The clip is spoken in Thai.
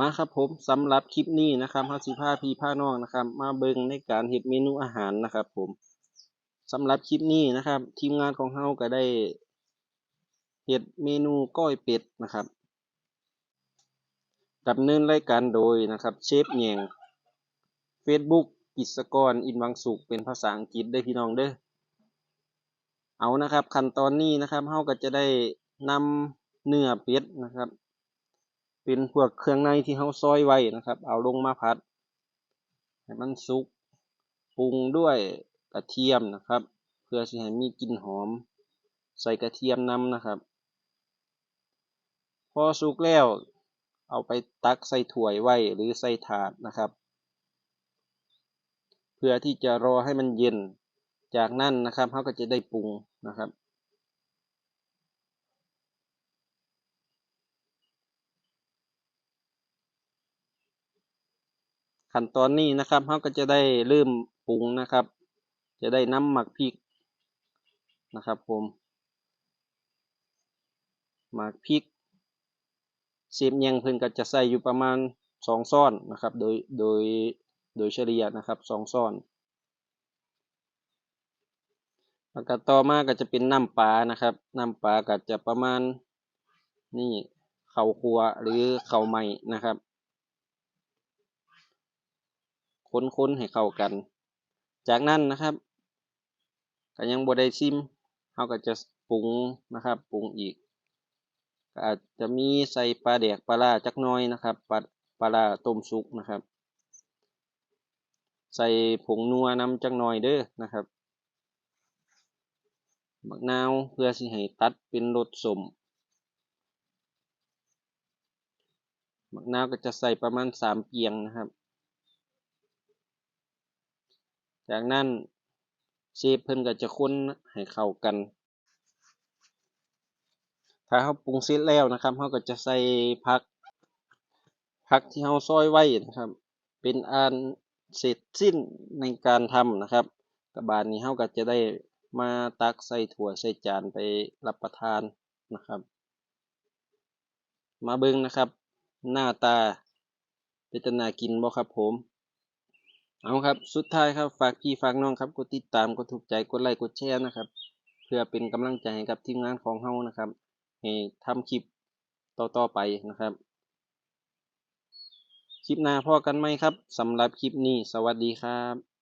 มาครับผมสำหรับคลิปนี้นะครับเฮาสิพาพี่พาน้องนะครับ มาเบิ่งในการเฮ็ดเมนูอาหารนะครับผมสำหรับคลิปนี้นะครับ ทีมงานของเฮาก็ได้เฮ็ดเมนูก้อยเป็ดนะครับดำเนินรายการโดยนะครับเชฟแยง Facebook กิจกรอินวังสุขเป็นภาษาอังกฤษเด้พี่น้องเด้อเอานะครับขั้นตอนนี้นะครับเฮาก็จะได้นำเนื้อเป็ดนะครับ เป็นพวกเครื่องในที่เราซอยไว้นะครับ เอาลงมาผัดให้มันสุกปรุงด้วยกระเทียมนะครับ เพื่อสิให้มีกลิ่นหอม ใส่กระเทียมนำนะครับ พอสุกแล้ว เอาไปตักใส่ถ้วยไว้หรือใส่ถาดนะครับ เพื่อที่จะรอให้มันเย็นจากนั้นนะครับเขาก็จะได้ปรุงนะครับ ขั้นตอนนี้นะครับเขาก็จะได้เริ่มปรุงนะครับ จะได้น้ำหมักพริกนะครับผมหมักพริกเชฟยังเพิ่นก็จะใส่อยู่ประมาณสองซ้อนนะครับ โดยโดยโดยเฉลี่ยนะครับสองซ้อนแล้วก็ต่อมาก็จะเป็นน้ำปลานะครับน้ำปลาก็จะประมาณนี่ข้าวคั่วหรือข้าวใหม่นะครับ ค้นๆให้เข้ากัน จากนั้นนะครับก็ยังบ่ได้ชิมเราก็จะปรุงนะครับปรุงอีกก็อาจจะมีใส่ปลาแดกปลาร้าจักหน้อยนะครับปลาปลาร้าต้มสุกนะครับ ใส่ผงนัวนำจักหน่อยเด้อนะครับมะนาวเพื่อสิให้ตัดเป็นรสสมมะนาวก็จะใส่ประมาณสามเปียงนะครับ จากนั้นเชฟเพิ่นก็จะคนให้เข้ากัน ถ้าเราปรุงเสร็จแล้วนะครับเราก็จะใส่ผักผักที่เราซอยไว้นะครับ เป็นอันเสร็จสิ้นในการทำนะครับกระบาดนี้เราก็จะได้มาตักใส่ถ้วใส่จานไปรับประทานนะครับ มาเบิ่งนะครับ หน้าตาเป็นตาน่ากินบ่ครับผม เอาครับ สุดท้ายครับ ฝากพี่ฝากน้องครับ กดติดตาม กดถูกใจ กดไลค์ กดแชร์นะครับ เพื่อเป็นกำลังใจให้กับทีมงานของเฮานะครับ ให้ทำคลิปต่อๆไปนะครับ คลิปหน้าพอกันไหมครับสำหรับคลิปนี้ สวัสดีครับ